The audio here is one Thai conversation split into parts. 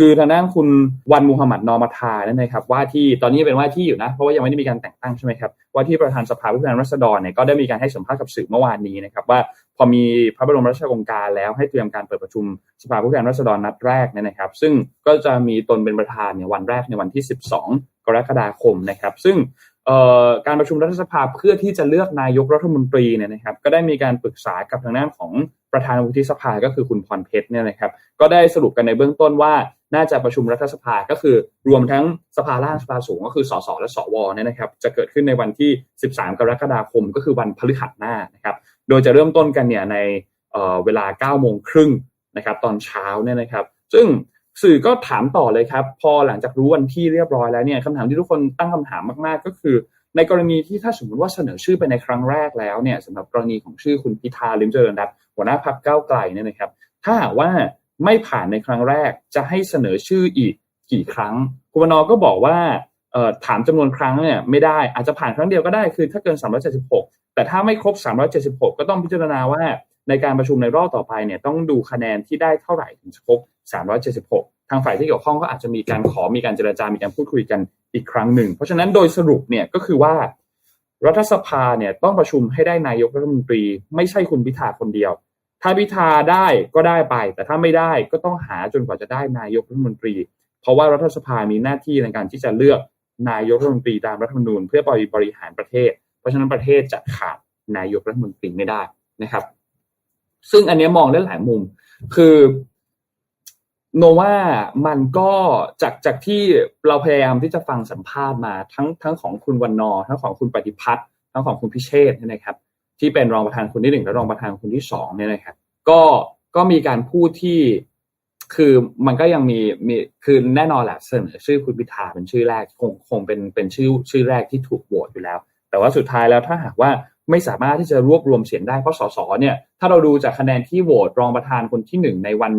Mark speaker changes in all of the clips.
Speaker 1: คือทางด้านคุณวันมูฮัมหมัดนอมาทานั่นนะครับว่าที่ตอนนี้เป็นว่าที่อยู่นะเพราะว่ายังไม่ได้มีการแต่งตั้งใช่ไหมครับว่าที่ประธานสภาผู้แทนราษฎรเนี่ยก็ได้มีการให้สัมภาษณ์กับสื่อเมื่อวานนี้นะครับว่าพอมีพระบรมราชโองการแล้วให้เตรียมการเปิดประชุมสภาผู้แทนราษฎรนัดแรกเนี่ยนะครับ ซึ่งก็จะมีตนเป็นประธานเนี่ยวันแรกในวันที่ 12 กรกฎาคมนะครับ ซึ่งการประชุมรัฐสภาเพื่อที่จะเลือกนายกรัฐมนตรีเนี่ยนะครับ ก็ได้มีการปรึกษากับทางด้านของประธานวุฒิสภาก็คือคุณพรเพชรเนี่ยนะครับ ก็ได้สรุปกันในเบื้องต้นว่า น่าจะประชุมรัฐสภาก็คือรวมทั้งสภาล่างสภาสูงก็คือสสและสวเนี่ยนะครับ จะเกิดขึ้นในวันที่ 13 กรกฎาคมก็คือวันพฤหัสหน้านะครับ โดยจะเริ่มต้นกันเนี่ยในเวลา 9 โมงครึ่งนะครับ ตอนเช้าเนี่ยนะครับ ซึ่งสื่อก็ถามต่อเลยครับ พอหลังจากรู้วันที่เรียบร้อยแล้วเนี่ยคำถามที่ทุกคนตั้งคำถามมากๆ ก็คือ ในกรณีที่ถ้าสมมติว่าเสนอชื่อไปในครั้งแรกแล้วเนี่ยสำหรับกรณีของชื่อคุณพิธาลิมเจริญรัตน์หัวหน้าพรรคก้าวไกลเนี่ยนะครับ ถ้าว่า ไม่ผ่านในครั้งแรกจะให้เสนอชื่ออีกกี่ครั้งคุณวนก็บอกว่าถามจำนวนครั้งเนี่ยไม่ได้อาจจะผ่านครั้งเดียวก็ได้คือถ้าเกิน 376 แต่ถ้าไม่ครบ 376 ก็ต้องพิจารณาว่าในการประชุมในรอบต่อไปเนี่ยต้องดูคะแนนที่ได้เท่าไหร่ถึงจะครบ 376 ทางฝ่ายที่เกี่ยวข้องก็อาจจะมีการขอมีการเจรจา มีการพูดคุยกันอีกครั้งหนึ่ง เพราะฉะนั้นโดยสรุปเนี่ยก็คือว่ารัฐสภาเนี่ยต้องประชุมให้ได้นายกรัฐมนตรี ไม่ใช่คุณพิธาคนเดียว ถ้าพิธาได้ก็ได้ไป แต่ถ้าไม่ได้ก็ต้องหาจนกว่าจะได้นายกรัฐมนตรี เพราะว่ารัฐสภามีหน้าที่ในการที่จะเลือกนายกรัฐมนตรีตามรัฐธรรมนูญเพื่อบริหารประเทศ เพราะฉะนั้นประเทศจะขาดนายกรัฐมนตรีไม่ได้นะครับ ซึ่งอันนี้มองได้หลายมุม คือโนว่ามันก็จากจากที่เราพยายามที่จะฟังสัมภาษณ์มาทั้งทั้งของคุณวันนอ ทั้งของคุณปฏิพัฒน์ทั้งของคุณพิเชษเนี่ยนะครับ ที่เป็นรองประธานคนที่หนึ่งและรองประธานคนที่สองเนี่ยนะครับก็ก็มีการพูดที่คือมันก็ยังมีมีคือแน่นอนแหละเสนอชื่อคุณพิธาเป็นชื่อแรกคงคงเป็นเป็นชื่อชื่อแรกที่ถูกโหวตอยู่แล้ว แต่ว่าสุดท้ายแล้วถ้าหากว่าไม่สามารถที่จะรวบรวมเสียงได้เพราะสสเนี่ยถ้าเราดูจากคะแนนที่โหวตรองประธานคนที่หนึ่งในวัน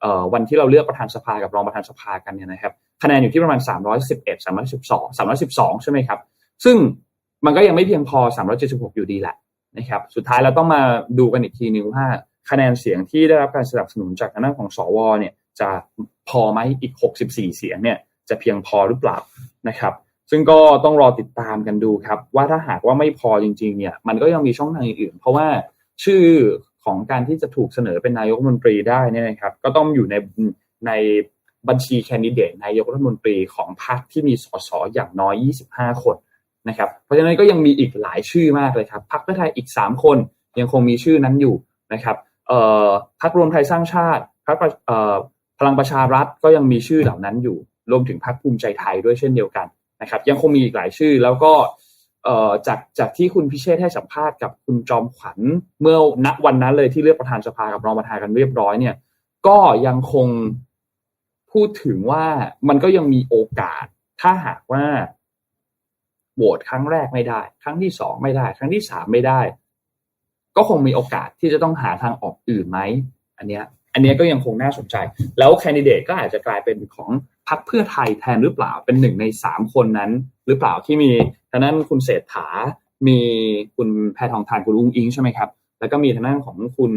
Speaker 1: เอ่อวันที่เราเลือกประธานสภากับรองประธานสภากันเนี่ยนะครับคะแนนอยู่ที่ประมาณ 311 312 312 ใช่ไหมครับ ซึ่งมันก็ยังไม่เพียงพอ 376 อยู่ดีแหละ นะครับสุดท้ายเราต้องมาดูกันอีกทีนึงว่าคะแนนเสียงที่ได้รับการสนับสนุนจากทางด้านของสวเนี่ยจะพอไหมอีก 64 เสียงเนี่ยจะเพียงพอหรือเปล่านะครับ ซึ่งก็ต้องรอติดตามกันดูครับ ว่าถ้าหากว่าไม่พอจริงๆเนี่ยมันก็ยังมีช่องทางอื่นๆ เพราะว่าชื่อของการที่จะถูกเสนอเป็นนายกรัฐมนตรีได้นี่นะครับ ก็ต้องอยู่ในในบัญชีแคนดิเดตนายกรัฐมนตรีของพรรคที่มีสสอย่างน้อย 25 คน นะครับเพราะฉะนั้นก็ยังมีอีกหลายชื่อมากเลยครับพรรคเพื่อไทยอีก 3 คนยังคงมีชื่อนั้นอยู่นะครับพรรครวมไทยสร้างชาติพรรคเอ่อพลังประชารัฐก็ยังมีชื่อเหล่านั้นอยู่ รวมถึงพรรคภูมิใจไทยด้วยเช่นเดียวกันนะครับ ยังคงมีอีกหลายชื่อแล้วก็จากจากที่คุณพิเชษให้สัมภาษณ์กับคุณจอมขวัญเมื่อณวันนั้นเลยที่เลือกประธานสภากับรองประธานกันเรียบร้อยเนี่ย ก็ยังคงพูดถึงว่ามันก็ยังมีโอกาสถ้าหากว่า โหวตครั้งแรกไม่ได้ ครั้งที่สองไม่ได้ ครั้งที่สามไม่ได้ ก็คงมีโอกาสที่จะต้องหาทางออกอื่นไหมอันเนี้ยอันนี้ก็ยังคงน่าสนใจ แล้วแคนดิเดตก็อาจจะกลายเป็นของพรรคเพื่อไทยแทนหรือเปล่าเป็นหนึ่งในสามคนนั้น หรือเปล่าที่มีทางนั้นคุณเศรษฐา มีคุณแพทองทานคุณอุ้งอิงใช่ไหมครับ แล้วก็มีทางด้นของคุณ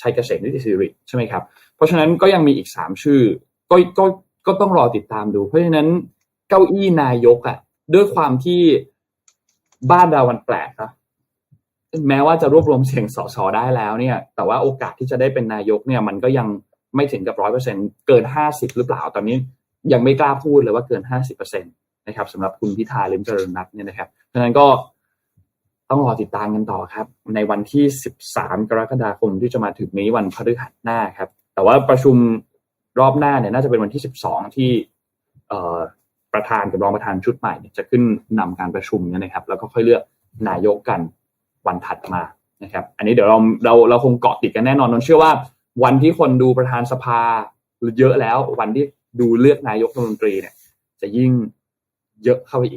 Speaker 1: ชัยเกษมนิติสิริใช่ไหมครับ เพราะฉะนั้นก็ยังมีอีกสามชื่อ ก็ก็ก็ต้องรอติดตามดู เพราะฉะนั้นเก้าอี้นายกอะ ด้วยความที่บ้านดาวันแปลกนะแม้ว่าจะรวบรวมเสียงสสได้แล้วเนี่ย แต่ว่าโอกาสที่จะได้เป็นนายกเนี่ย มันก็ยังไม่ถึงกับร้อยเปอร์เซ็นเกินห้าสิบหรือเปล่า ตอนนี้ยังไม่กล้าพูดเลยว่าเกินห้าสิบเปอร์เซ็นตนะครับสำหรับคุณพิธาลิมเจริญรัตน์เนี่ยนะครับดังนั้นก็ต้องรอติดตามกันต่อครับ ในวันที่สิบสามกรกฎาคมที่จะมาถึงนี้วันพฤหัสหน้าครับ แต่ว่าประชุมรอบหน้าเนี่ยน่าจะเป็นวันที่สิบสองที่ ประธานกับรองประธานชุดใหม่จะขึ้นนำการประชุมเนี่ยนะครับ แล้วก็ค่อยเลือกนายกกันวันถัดมานะครับ อันนี้เดี๋ยวเราเราเราคงเกาะติดกันแน่นอนนนเชื่อว่า วันที่คนดูประธานสภาเยอะแล้ว วันที่ดูเลือกนายกรัฐมนตรีเนี่ย จะยิ่งเยอะเข้าไปอีก